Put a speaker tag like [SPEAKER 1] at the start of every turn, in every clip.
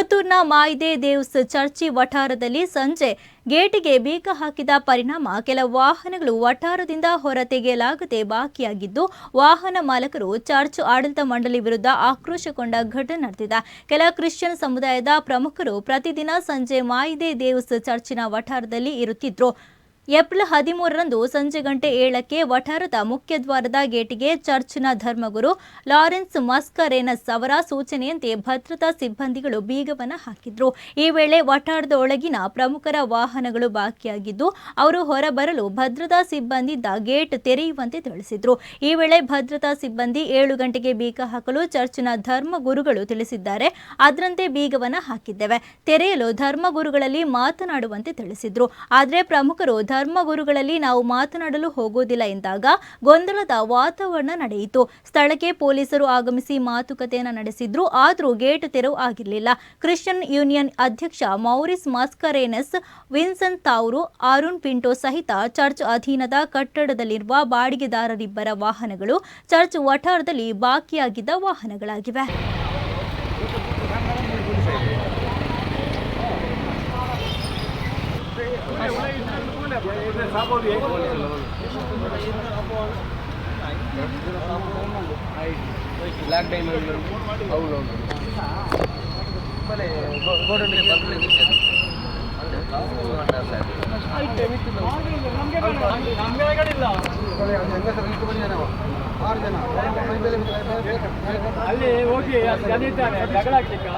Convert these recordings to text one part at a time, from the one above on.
[SPEAKER 1] ಪುತ್ತೂರಿನ ಮಾಯಿದೆ ದೇವ್ಸ್ ಚರ್ಚಿ ವಠಾರದಲ್ಲಿ ಸಂಜೆ ಗೇಟಿಗೆ ಬೀಗ ಹಾಕಿದ ಪರಿಣಾಮ ಕೆಲ ವಾಹನಗಳು ವಠಾರದಿಂದ ಹೊರತೆಗೆಯಲಾಗದೆ ಬಾಕಿಯಾಗಿದ್ದು, ವಾಹನ ಮಾಲಕರು ಚರ್ಚ್ ಆಡಳಿತ ಮಂಡಳಿ ವಿರುದ್ಧ ಆಕ್ರೋಶಗೊಂಡ ಘಟನೆ ನಡೆದಿದೆ. ಕೆಲ ಕ್ರಿಶ್ಚಿಯನ್ ಸಮುದಾಯದ ಪ್ರಮುಖರು ಪ್ರತಿದಿನ ಸಂಜೆ ಮಾಯಿದೆ ದೇವ್ಸ್ ಚರ್ಚಿನ ವಠಾರದಲ್ಲಿ ಇರುತ್ತಿದ್ರು. ಏಪ್ರಿಲ್ ಹದಿಮೂರರಂದು ಸಂಜೆ ಗಂಟೆ ಏಳಕ್ಕೆ ವಠಾರದ ಮುಖ್ಯದ್ವಾರದ ಗೇಟಿಗೆ ಚರ್ಚ್ನ ಧರ್ಮಗುರು ಲಾರೆನ್ಸ್ ಮಸ್ಕರೇನಸ್ ಅವರ ಸೂಚನೆಯಂತೆ ಭದ್ರತಾ ಸಿಬ್ಬಂದಿಗಳು ಬೀಗವನ್ನು ಹಾಕಿದ್ರು. ಈ ವೇಳೆ ವಠಾರದ ಒಳಗಿನ ಪ್ರಮುಖರ ವಾಹನಗಳು ಬಾಕಿಯಾಗಿದ್ದು, ಅವರು ಹೊರಬರಲು ಭದ್ರತಾ ಸಿಬ್ಬಂದಿಯಿಂದ ಗೇಟ್ ತೆರೆಯುವಂತೆ ತಿಳಿಸಿದ್ರು. ಈ ವೇಳೆ ಭದ್ರತಾ ಸಿಬ್ಬಂದಿ ಏಳು ಗಂಟೆಗೆ ಬೀಗ ಹಾಕಲು ಚರ್ಚ್ನ ಧರ್ಮಗುರುಗಳು ತಿಳಿಸಿದ್ದಾರೆ. ಅದರಂತೆ ಬೀಗವನ್ನು ಹಾಕಿದ್ದೇವೆ. ತೆರೆಯಲು ಧರ್ಮಗುರುಗಳಲ್ಲಿ ಮಾತನಾಡುವಂತೆ ತಿಳಿಸಿದ್ರು. ಆದರೆ ಪ್ರಮುಖರು ಧರ್ಮಗುರುಗಳಲ್ಲಿ ನಾವು ಮಾತನಾಡಲು ಹೋಗೋದಿಲ್ಲ ಎಂದಾಗ ಗೊಂದಲದ ವಾತಾವರಣ ನಡೆಯಿತು. ಸ್ಥಳಕ್ಕೆ ಪೊಲೀಸರು ಆಗಮಿಸಿ ಮಾತುಕತೆಯನ್ನು ನಡೆಸಿದ್ರು. ಆದರೂ ಗೇಟ್ ತೆರವು ಆಗಿರಲಿಲ್ಲ. ಕ್ರಿಶ್ಚಿಯನ್ ಯೂನಿಯನ್ ಅಧ್ಯಕ್ಷ Maurice Mascarenhas Vinson Tauro Arun Pinto ಸಹಿತ ಚರ್ಚ್ ಅಧೀನದ ಕಟ್ಟಡದಲ್ಲಿರುವ ಬಾಡಿಗೆದಾರರಿಬ್ಬರ ವಾಹನಗಳು ಚರ್ಚ್ ವಠಾರದಲ್ಲಿ ಬಾಕಿಯಾಗಿದ್ದ ವಾಹನಗಳಾಗಿವೆ.
[SPEAKER 2] ಬ್ಲ್ಯಾಕ್ ಡೈಮಂಡ್ ಹೌದು ಹೌದು. ಗೋಡನ್
[SPEAKER 3] ಅಲ್ಲಿ ಹೋಗಿ ಜನ ಇದ್ದಾರೆ ಜಗಳ ಆಗ್ಲಿಕ್ಕೆ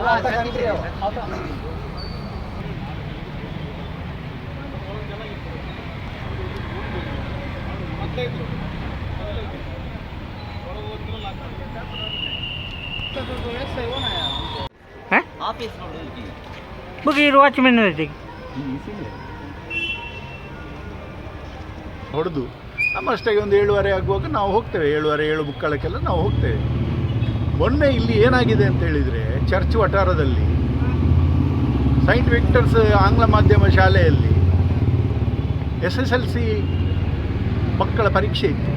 [SPEAKER 4] ಬುಗಿ ವಾಚ್ಮೆನ್
[SPEAKER 5] ಹೊಡೆದು ನಮ್ಮಷ್ಟಾಗಿ ಒಂದು ಏಳುವರೆ ಆಗುವಾಗ ನಾವು ಹೋಗ್ತೇವೆ. ಏಳುವರೆ ಏಳು ಮುಕ್ಕಾಲಕ್ಕೆಲ್ಲ ನಾವು ಹೋಗ್ತೇವೆ. ಮೊನ್ನೆ ಇಲ್ಲಿ ಏನಾಗಿದೆ ಅಂತ ಹೇಳಿದರೆ ಚರ್ಚ್ ವಠಾರದಲ್ಲಿ ಸೈಂಟ್ ವಿಕ್ಟರ್ಸ್ ಆಂಗ್ಲ ಮಾಧ್ಯಮ ಶಾಲೆಯಲ್ಲಿ ಎಸ್ ಎಸ್ ಎಲ್ ಸಿ ಮಕ್ಕಳ ಪರೀಕ್ಷೆ ಇತ್ತು.